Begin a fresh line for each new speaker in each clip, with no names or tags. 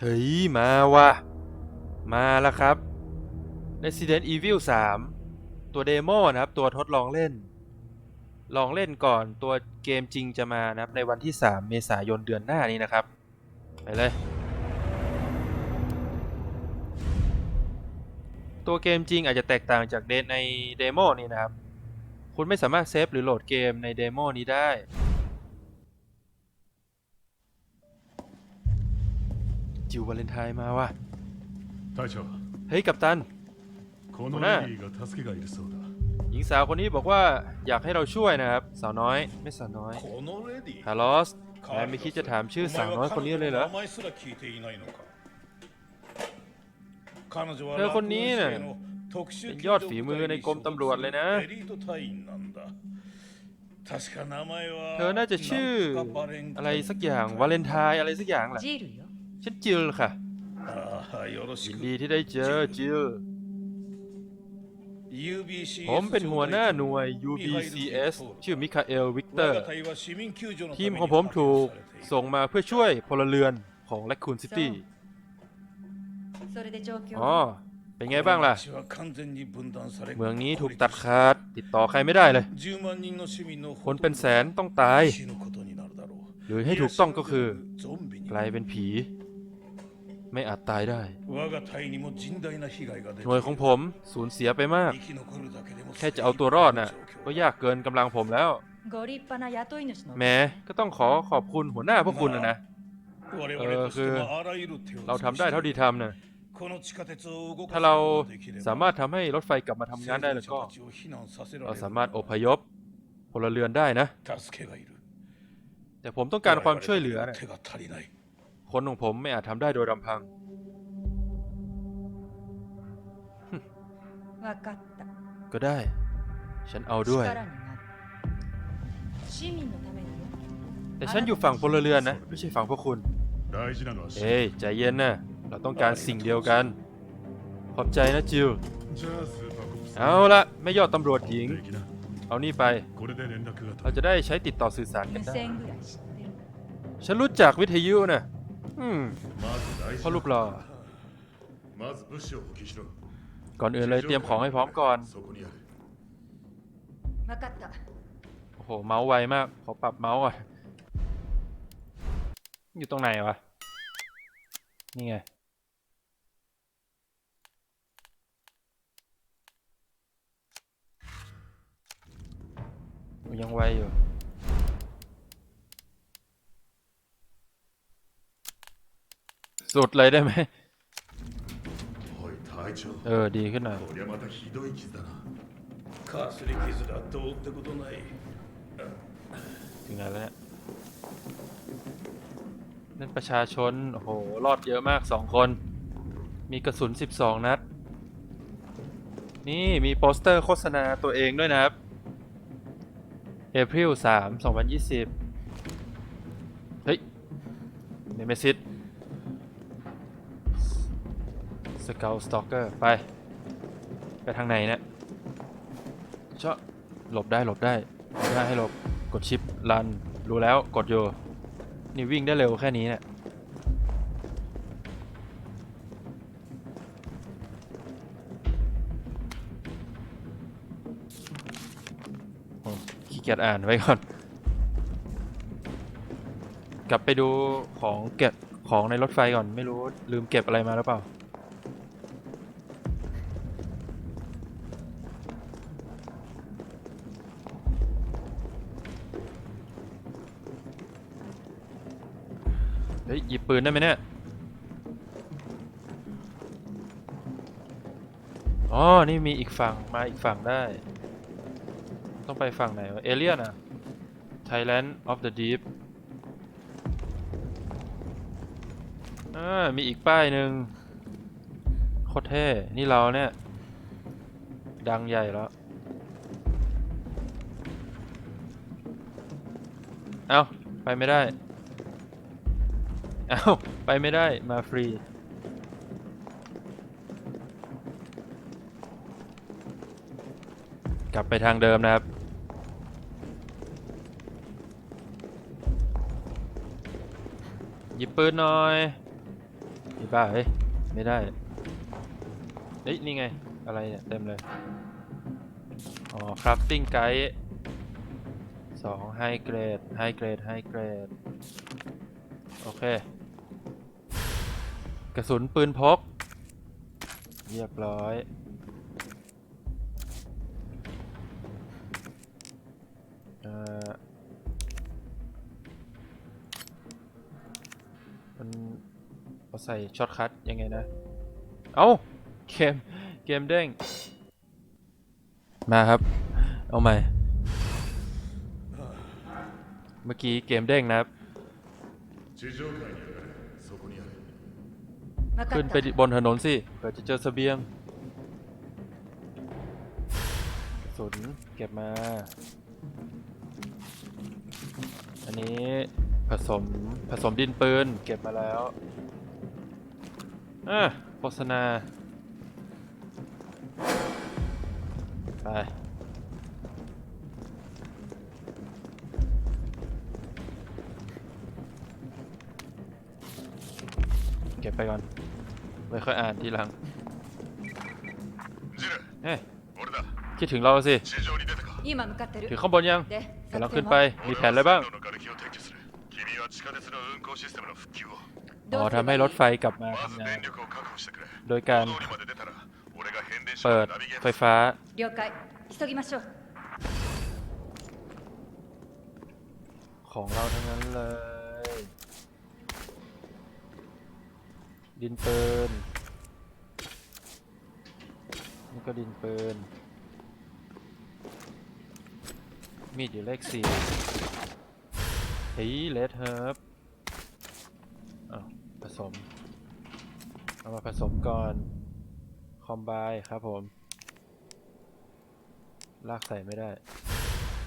เฮ้ย มาว่ะ มาแล้วครับ Resident Evil 3 ตัวเดโมนะครับ ตัวทดลองเล่น ลองเล่นก่อนตัวเกมจริงจะมานะครับ ในวันที่ 3 เมษายนเดือนหน้านี้นะครับ ไปเลย ตัวเกมจริงอาจจะแตกต่างจากเดในเดโมนี้นะครับ คุณไม่สามารถเซฟหรือโหลดเกมในเดโมนี้ได้ จิววาเลนไทน์มาว่ะ
隊長
เฮ้ย กัปตัน
この
ほら
レディが助けがいるそうだ
หญิงสาวคนนี้บอกว่าอยากให้เราช่วยนะครับ สาวน้อย ไม่สาวน้อย
このレディ
ฮาร์ลอสนายไม่คิดจะถามชื่อสาวน้อยคนนี้เลยเหรอ
お前は彼女の名前すら聞いていないのか彼女は
เธอคนนี้น่ะ
ラクーン市警の特殊
เป็นยอดฝีมือในกรมตำรวจเลยนะ
エリート隊員なんだ確か名前は
เธอน่าจะชื่อ
なんとかバレンタイン
อะไรสักอย่าง วาเลนไทน์อะไรสักอย่างแหละ
ジルよ
ฉันจิลค่ะยินดีที่ได้เจอจิลผมเป็นหัวหน้าหน่วย UBCS ชื่อมิคาเอล วิกเตอร์ ทีมของผมถูกส่งมาเพื่อช่วยพลเรือนของแลคคูนซิตี้อ๋อ เป็นไงบ้างล่ะ เมืองนี้ถูกตัดขาด ติดต่อใครไม่ได้เลย คนเป็นแสนต้องตาย หรือให้ถูกต้องก็คือกลายเป็นผี ไม่อาจตายได้หน่วยของผมสูญเสียไปมาก แค่จะเอาตัวรอดน่ะ ก็ยากเกินกำลังผมแล้ว แม้ก็ต้องขอขอบคุณหัวหน้าพวกคุณนะนะ
เออคือ
เราทำได้เท่าดีทำนะถ้าเราสามารถทำให้รถไฟกลับมาทำงานได้แล้วก็ เราสามารถอพยพพลเรือนได้นะ แต่ผมต้องการความช่วยเหลือนะ คนของผมไม่อาจทำได้โดยลำพัง
分かった
ก็ได้ ฉันเอาด้วย
力になる市民のためによ
แต่ฉันอยู่ฝั่งพลเรือนนะ ไม่ใช่ฝั่งพวกคุณ
大事なのは
เอ้ยใจเย็นนะ เราต้องการสิ่งเดียวกัน ขอบใจนะจิล
じゃあスーパーコップさん
เอาละไม่ยอดตำรวจหญิง
できな
เอานี่ไป
これで連絡が
เรา
取れ
จะได้ใช้ติดต่อสื่อสารกัน
無
ได้
線ぐらい知ってる
ฉันรู้จักวิทยุนะ ืม
เพ
ราะ
รู
ปหล่อก่อนอื่นเลยเตรียมของให้พร้อมก่อนโอ้โหเมาส์ไวมากขอปรับเมาส์ก่อนอยู่ตรงไหนวะนี่ไงยังไวอยู่ สุดเลยได้ไหมเออดีขึ้นหน่อยถึงไหนแล้วเนี่ยนั่นประชาชนโห รอดเยอะมากสองคน มีกระสุน 12 นัด นี่มีโปสเตอร์โฆษณาตัวเองด้วยนะครับเอพริล3 2020 เฮ้ย เนเมซิส สเกลสตอกเกอร์ไป ไปทางไหนเนี่ยเชาะหลบได้หลบได้ได้ให้หลบกดชิปรันรู้แล้วกดอยู่นี่วิ่งได้เร็วแค่นี้เนี่ยขี้เกียจอ่านไว้ก่อน กลับไปดูของเก็บของในรถไฟก่อนไม่รู้ลืมเก็บอะไรมาหรือเปล่า หยิบปืนได้ไหมเนี่ยอ๋อ นี่มีอีกฝั่ง มาอีกฝั่งได้ ต้องไปฝั่งไหนวะ เอเลียนอะ Thailand of the Deep อ่า มีอีกป้ายหนึ่งโคตรเท่ นี่เราเนี่ย ดังใหญ่แล้ว เอ้า ไปไม่ได้ อ้าไปไม่ได้มาฟรี กลับไปทางเดิมนะครับ หยิบปืนหน่อยไอ้บ้าเฮ้ยไม่ได้เฮ้ยนี่ไง อะไรเนี่ย เต็มเลย อ๋อ crafting guide สอง high grade high grade high grade โอเค กระสุนปืนพก เรียบร้อย เอ่อมันเอาใส่ช็อตคัทยังไงนะ เอา้า เกม เกมเด้ง มาครับ เอาใหม่ เมื่อกี้เกมเด้งนะครับ
分か
ขึ้น
っ
ไป
た
บนถนนสิเผื่อจะเจอเสบียงกระสุนเก็บมา อันนี้ผสมผสมดินปืนเก็บมาแล้วอ่ะโฆษณา ไป เก็บไปก่อน ไม่ค่อยอ่านทีหลังเฮ้คิดถึงเราสิถึงข้างบนยัง
เดี๋
ยวเรา
ขึ้
นไปมีแผนอะไรบ้างอ๋อทำให้รถไฟกลับมาทำงานโดยการเปิดไฟฟ้าของเราทั้งนั้นเลย ดินปืนนี่ก็ดินปืน มีดอยู่เลขสี่เฮ้ยเลดเฮิร์บอ้าวผสม เอามาผสมก่อน คอมไบครับผม ลากใส่ไม่ได้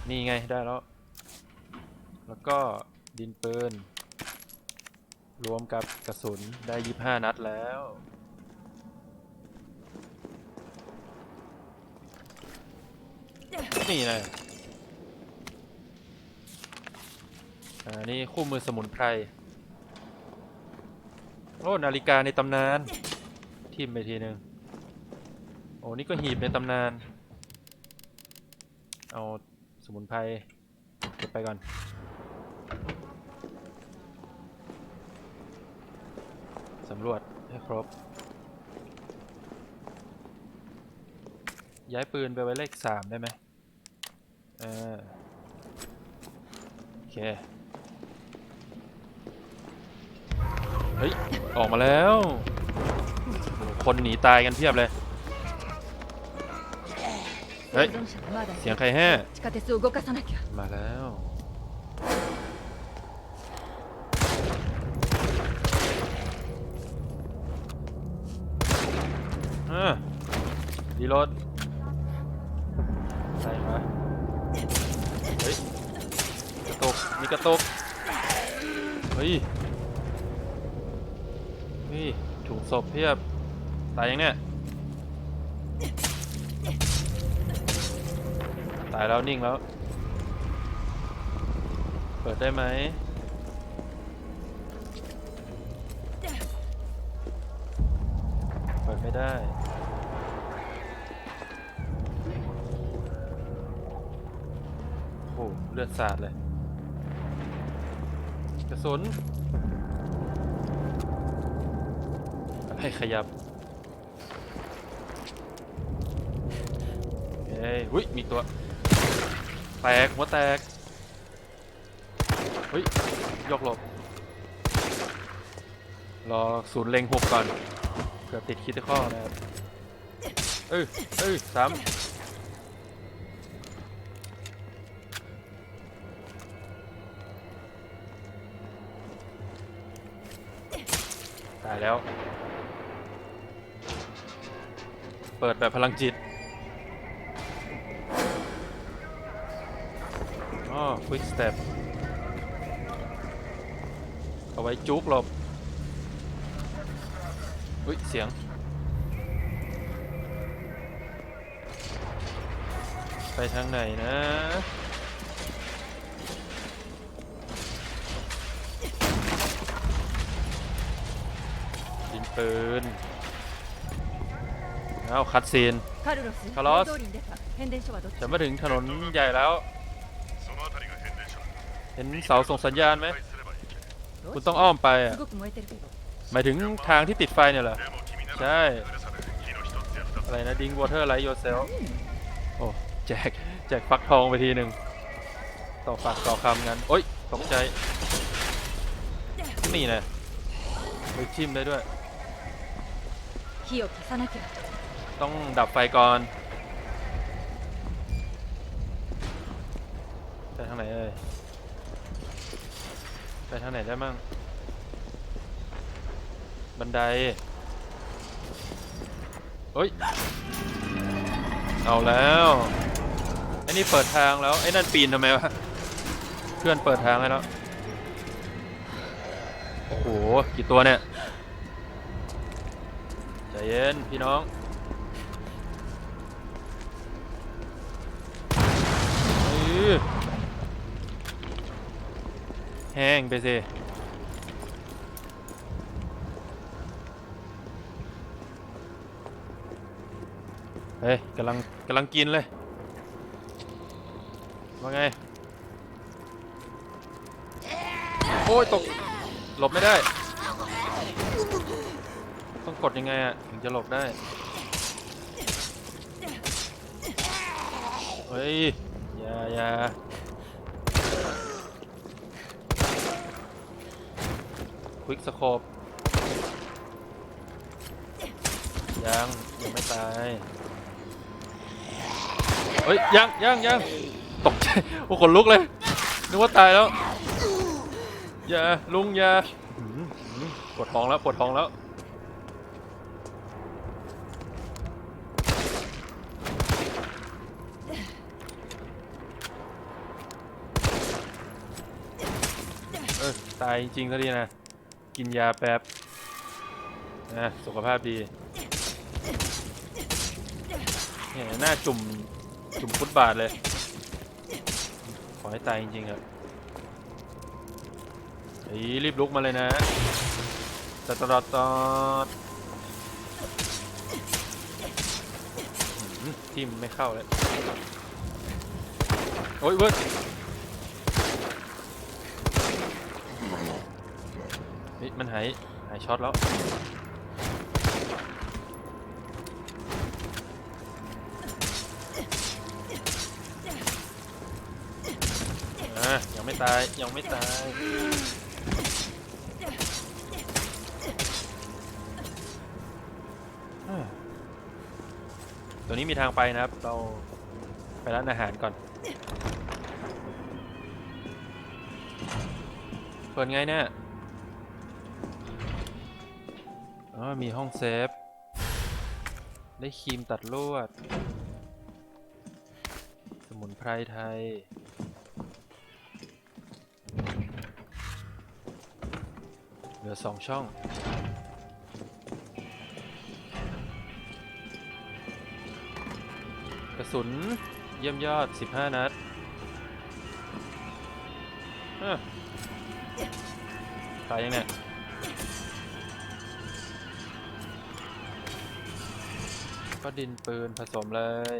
นี่ไงได้แล้ว แล้วก็ดินปืน รวมกับ ระสุนได้25นัดแล้ว นี่นะอ่านี่คู่มือสมุนไพร โอ้นาฬิกาในตำนาน ทิมไปทีหนึ่งโอ้นี่ก็หีบในตำนาน เอาสมุนไพรเก็บไปก่อน สำรวจให้ครบ ย้ายปืนไปไว้เลขสามได้ไหมเออโอเค เฮ้ย ออกมาแล้ว คนหนีตายกันเพียบเลย เฮ้ย เสียงใครแฮ่มาแล้ว รถใช่ไหมเฮ้ยกระตุกมีกระตุกเฮ้ยเฮ้ยถุงศพเพียบตายยังเนี่ยตายแล้วนิ่งแล้ว เปิดได้ไหมเปิดไม่ได้ เลือดสาดเลยกระสุนอะไรขยับเฮ้ยหุ้ยมีตัว แตกหัวแตกเฮ้ยยกหลบ รอศูนย์เล็งหกก่อน เกือบติดคิดข้อนะครับ เอ้ยเอ้ยสามายแล้ว เปิดแบบพลังจิตอ๋อ quick step เอาไว้จุกหลบอุ้ย เสียงไปทางไหนนะ ปืนแล้วคัดซีน
カルロス
カロス
通りに出た変電所はどっち
จะมาถึงถนนใหญ่แล้ว
その辺りが変電所だ
เห็นเสาส่งสัญญาณไหม
迂回すればいい
คุณต้องอ้อมไปอะ
すごく燃えてるけど
หมายถึงทางที่ติดไฟเนี่ยเหรอ
でも君なら
ใช่
崩される火の一つや二つ
อะไรนะดิงวอเตอร์ไลท์โยเซลโอ้แจก แจกฟักทองไปทีหนึ่งต่อปากต่อคำกันโอ๊ยตกใจ นี่นะไปชิมได้ด้วย
火を消さなきゃ
ต้องดับไฟก่อน ไปทางไหนเอ่ย ไปทางไหนได้มั่ง บันไดเฮ้ย เอาแล้วไอ้นี่เปิดทางแล้ว ไอ้นั่นปีนทำไมวะ เพื่อนเปิดทางให้แล้ว โอ้โห กี่ตัวเนี่ย ใจเย็นพี่น้อง แห้งไปสิเฮ้ยกำลังกำลังกินเลยว่าไง โอ้ย ตก หลบไม่ได้ กดยังไงอะถึงจะหลบได้ เฮ้ย อย่าอย่าควิกสโคปยังยังไม่ตาย เฮ้ย ยังยังยังตกใจ โอ้ขนลุกเลย นึกว่าตายแล้ว อย่าลุงอย่าปวดท้องแล้วปวดท้องแล้ว ตายจริงๆซะดีนะ กินยาแป๊บนะสุขภาพดีเนี่ยหน้าจุ่ม จุ่มฟุตบาทเลย ขอให้ตายจริงๆเถอะเฮ้รีบลุกมาเลยนะตอดตอดตอดทิมไม่เข้าเลย โอ้ยเว้ยเฮ้ย มันหายหายช็อตแล้ว อะยังไม่ตายยังไม่ตาย ตัวนี้มีทางไปนะครับ เราไปร้านอาหารก่อน เปิดไงเนี่ย อ๋อมีห้องเซฟ ได้ครีมตัดลวด สมุนไพรไทย เหลือสองช่อง กระสุนเยี่ยมยอด 15 นัดตายยังเนี่ย ก็ดินปืนผสมเลย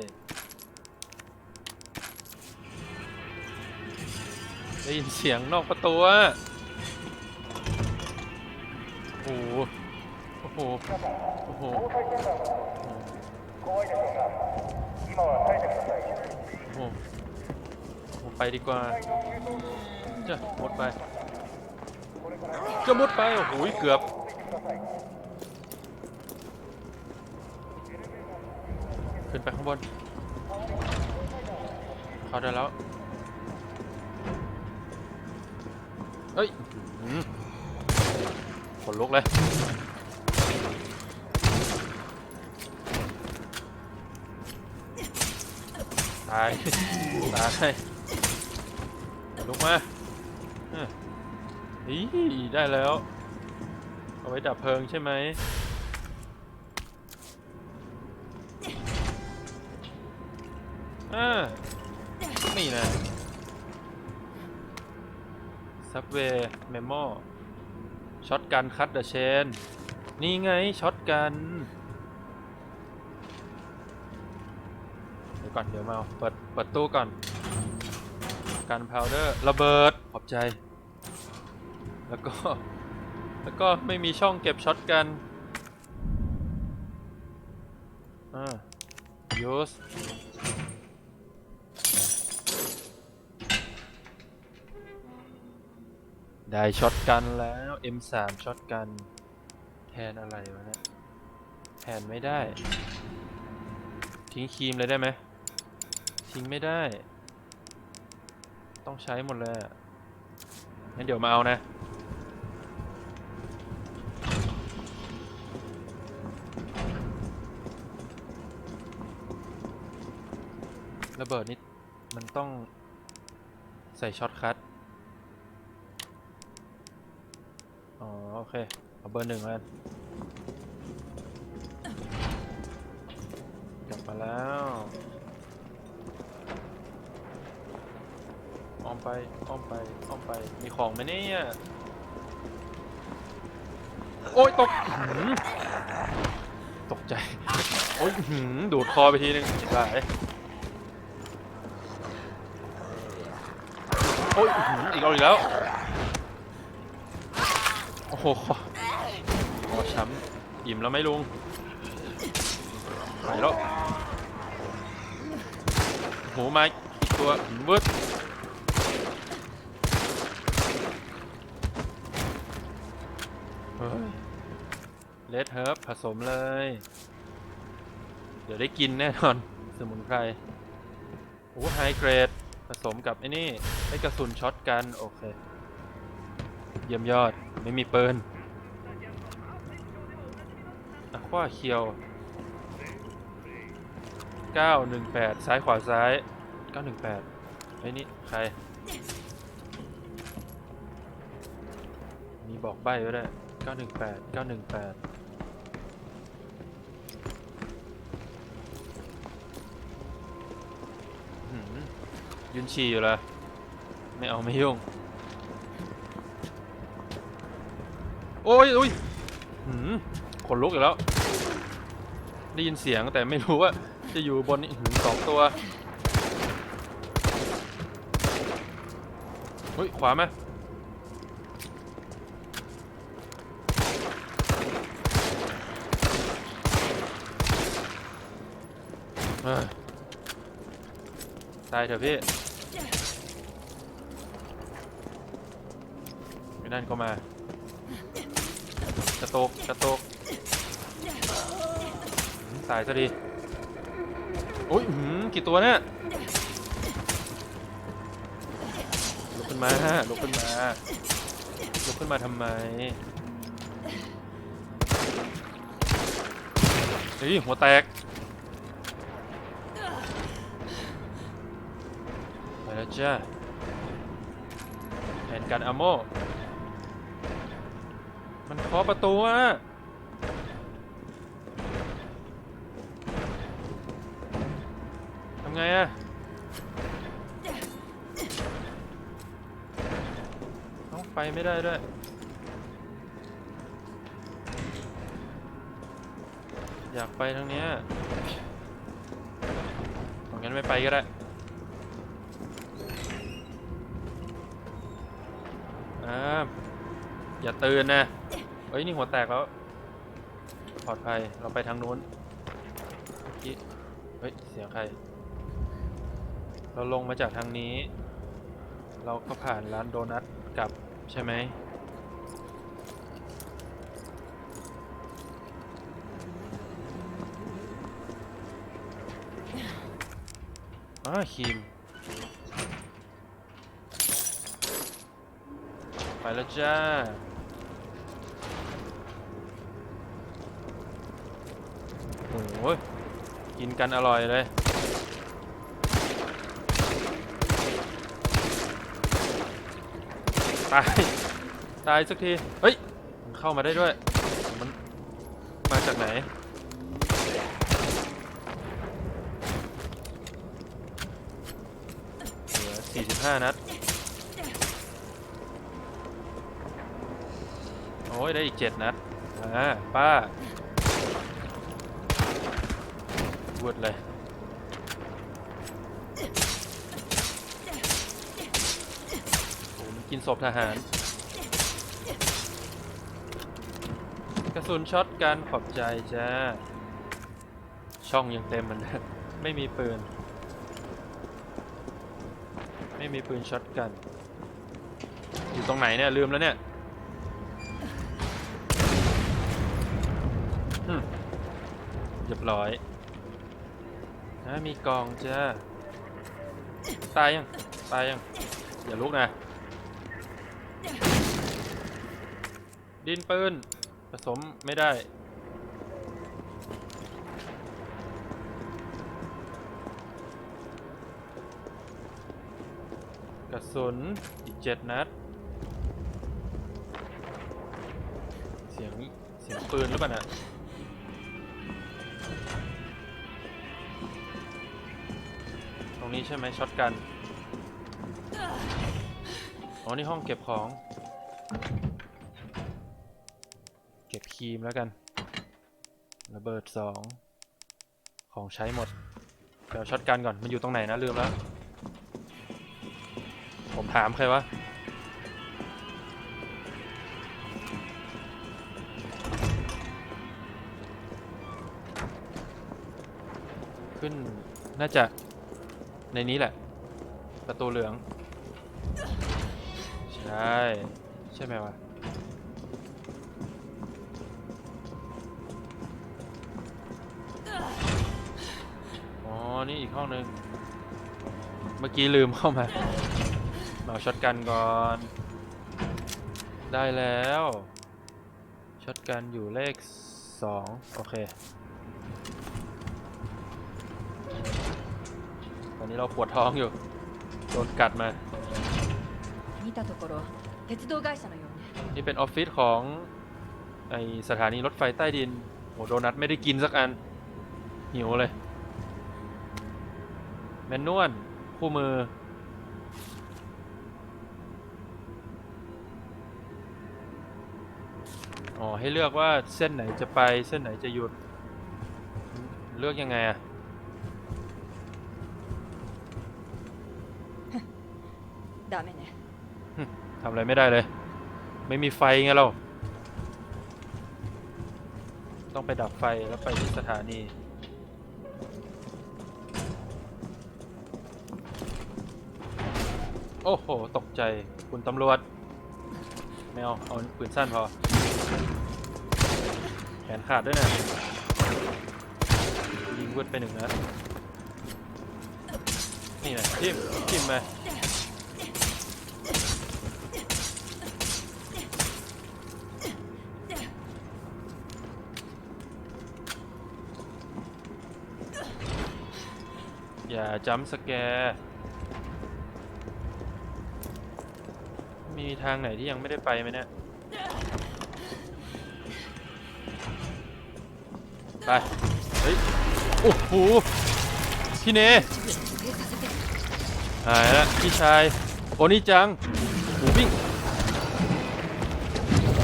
ได้ยินเสียงนอกประตูอะโอ้โห โอ้โห โอ้โห โอ้โหผมไปดีกว่าจะมุดไป จะมุดไป โอ้โห เกือบ นไปข้างบน เขาได้แล้ว เฮ้ยขนลุกเลย ตาย ตายลุกมาเอ้ยอีได้แล้ว เอาไว้ดับเพลิงใช่ไหม อ่านี่นะซับเวย์เมมโมช็อตกันคัตเดอะเชน นี่ไงช็อตกัน เดี๋ยวก่อนเดี๋ยวมาเอาเปิดเปิดตู้ก่อน กันพาวเดอร์ระเบิดขอบใจ แล้วก็ แล้วก็ไม่มีช่องเก็บช็อตกันอ่า use ได้ช็อตกันแล้ว M3 ช็อตกัน แทนอะไรวะเนี่ยแทนไม่ได้ ทิ้งครีมเลยได้ไหมทิ้งไม่ได้ ต้องใช้หมดเลยงั้นเดี๋ยวมาเอานะระเบิดนี่มันต้องใส่ช็อตคัท อ๋อ โอ เคเอาเบอร์หนึ่งแล้วกลับมาแล้วอ้อมไปอ้อมไปอ้อมไปมีของไหมเนี่ยโอ้ยตกหือตกใจ โอ้ยหือดูดคอไปทีนึงได้โอ้ยหืออีกเอาอีกแล้ว โอ้โหคอช้ำอิ่มแล้วไหมลุงไปแล้วโหมาอีกตัวมืดเฮ้ยเลดเฮิร์บผสมเลย เดี๋ยวได้กินแน่นอน สมุนไพรโอ้ไฮเกรด ผสมกับไอ้นี่ไอ้กระสุนช็อตกัน โอเค เยี่ยมยอด ไม่มีปืนอะคว้าเคียว 918 ซ้ายขวาซ้าย 918ไอ้นี่ ใคร มีบอกใบ้ไว้ด้วย918 918ยืนฉี่อยู่ลยไม่เอาไม่ยุ่ง โอ้ยโอ้ยหืมขนลุกอีกแล้ว ได้ยินเสียงแต่ไม่รู้ว่าจะอยู่บนนี้หืมสองตัวเฮ้ยขวาไหมเอ้ยตายเถอะพี่ไม่นั่นก็มา กระโตกกระโตกหืมตายซะดีโอ้ยหืมกี่ตัวเนี่ยลุกขึ้นมาลุกขึ้นมาลุกขึ้นมาทำไมเฮ้ยหัวแตกไปแล้วจ้าแผนการอโม มันเคาะประตูอะทำไงอะต้องไปไม่ได้ด้วยอยากไปทางเนี้ยงั้นไม่ไปก็ได้อ่าอย่าตื่นนะ เฮ้ยนี่หัวแตกแล้วปลอดภัยเราไปทางนู้นเมื่อกี้เฮ้ยเสียงใคร เราลงมาจากทางนี้ เราก็ผ่านร้านโดนัทกลับใช่ไหมอ่าคีมไปแล้วจ้า โอ้โห กินกันอร่อยเลย ตาย ตายสักที เฮ้ยมันเข้ามาได้ด้วย มัน มาจากไหน เหลือ 45 นัด โอ้ย ได้อีก 7 นัด อ่า ป้า วุดเลยผมกินศพทหาร กระสุนช็อตกันขอบใจจ้า ช่องยังเต็มมือนไม่มีปืน ไม่มีปืนช็อตกัน อยู่ตรงไหนเนี่ย ลืมแล้วเนี่ยเรียบร้อย นะมีกองจ้าตายยัง ตายยัง อย่าลุกนะ ดินปืน ผสมไม่ได้ กระสุน อีกเจ็ดนัด เสียง เสียงปืนหรือเปล่านะ รงนี้ใช่ไหมช็อตกัน อ๋อ นี่ห้องเก็บของ เก็บครีมแล้วกัน ระเบิดสอง ของใช้หมดเดี๋ยวช็อตกันก่อน มันอยู่ตรงไหนนะ ลืมแล้ว ผมถามใครวะขึ้น น่าจะ ในนี้แหละ ประตูเหลือง ใช่ ใช่ไหมวะ อ๋อ นี่อีกห้องหนึ่งเมื่อกี้ลืมเข้ามาเอาช็อตกันก่อน ได้แล้ว ช็อตกันอยู่เลข2โอเค ตอ นนี้เราปวดท้องอยู่ โดนกัดมา
見たところ鉄道会社のようね
นี่เป็นออฟฟิศของไอสถานีรถไฟใต้ดินโหโดนัทไม่ได้กินสักอัน หิวเลย แมนนวลคู่มือ อ๋อ ให้เลือกว่าเส้นไหนจะไปเส้นไหนจะหยุด เลือกยังไงอะ
ダメね
ทำอะไรไม่ได้เลย ไม่มีไฟไงเรา ต้องไปดับไฟแล้วไปที่สถานี โอ้โห ตกใจคุณตำรวจ ไม่เอา เอาปืนสั้นพอ แขนขาดด้วยนะยิงวืดไปหนึ่งนัดนี่นะทิมทิมไป อย่าจัมสแกร์มีทางไหนที่ยังไม่ได้ไปไหมเนี่ย ไป เฮ้ย โอ้โห พี่เนหายล้วพี่ชาย โอนี่จังหูวิ่ง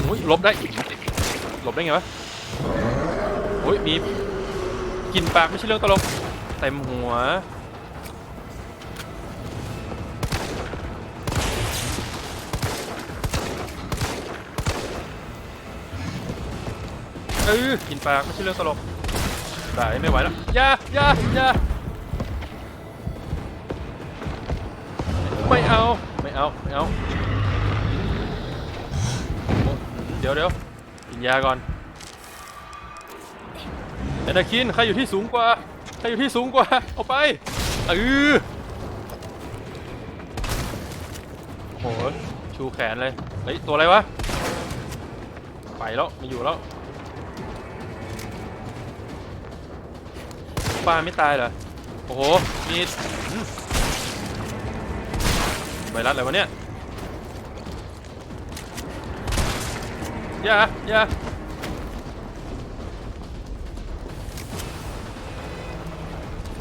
โอ้ยลบได้หลบได้ไงวะโอ้ยมีกลิ่นปากไม่ใช่เรื่องตลกเต็มหัว เออกินปาไม่ใช่เรื่องตลกได้ไม่ไหวแล้วอย่าอย่าอย่าไม่เอาไม่เอาไม่เอาเดี๋ยวเดี๋ยวกินยาก่อนเอนาคินใครอยู่ที่สูงกว่าใครอยู่ที่สูงกว่าเอาไปเออโอ้โหชูแขนเลยเฮ้ยตัวอะไรวะไปแล้วไม่อยู่แล้ว ป้าไม่ตายเหรอ โอ้โห มีไวรัสอะไรวะเนี่ยอย่าอย่า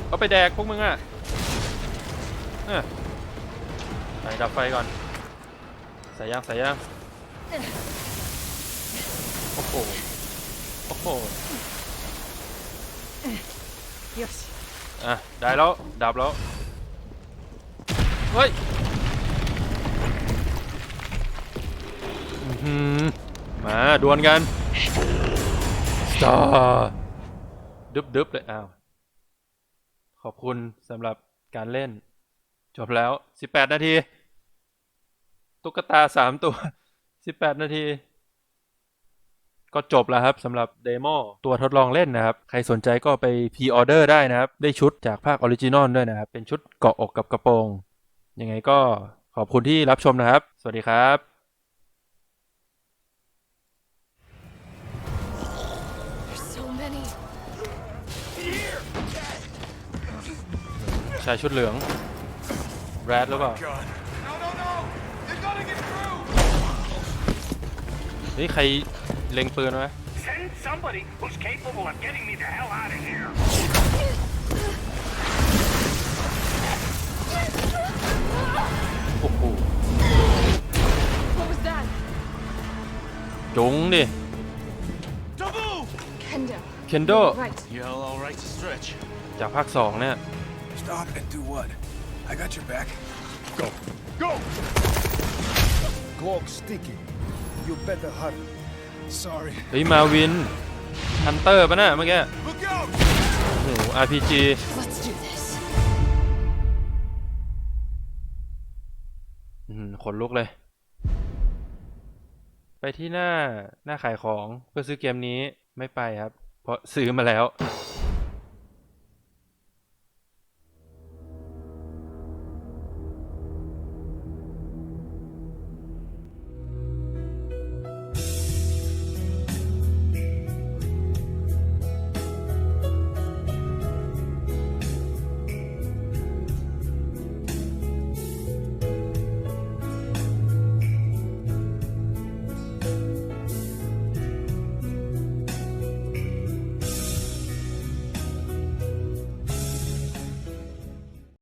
เอาไปแดกพวกมึงอะเออไปดับไฟก่อนใส่ยางใส่ยางโอ้โห โอ้โห
よし
อะได้แล้วดับแล้ว เฮ้ยอื้อหือมาดวลกันสตาร์ดึบดึบเลยอ้าว ขอบคุณสำหรับการเล่น จบแล้ว 18 นาที ตุ๊กตา 3 ตัว 18 นาที ก็จบแล้วครับสำหรับเดโมตัวทดลองเล่นนะครับ ใครสนใจก็ไปพ r ออเดอร์ได้นะครับ ได้ชุดจากภาคออริจินอลด้วยนะครับ เป็นชุดเกาะอกกับกระโปรง ยังไงก็ขอบคุณที่รับชมนะครับ สวัสดีครับ
There's so many.
ชายชุดเหลืองแรดหรือเปล่า นี่ใครเล็งปืนไหม
Send somebody who's capable of getting me the hell out of here.
โอ้โห
What was that?
จุงดิ
Kendo.
เคนโด
Right.
You're all right to stretch.
จากภาคสองเนี่ย
Stop and do what? I got your back.
Go! Go!
Cloak sticky. You better hurry. Sorry.
เฮ้ยมาวินฮันเตอร์ปะน่ะเมื่อกี้
Look out!
โอ้โห RPG
Let's do this.
อืมขนลุกเลย ไปที่หน้าหน้าขายของเพื่อซื้อเกมนี้ไม่ไปครับ เพราะซื้อมาแล้ว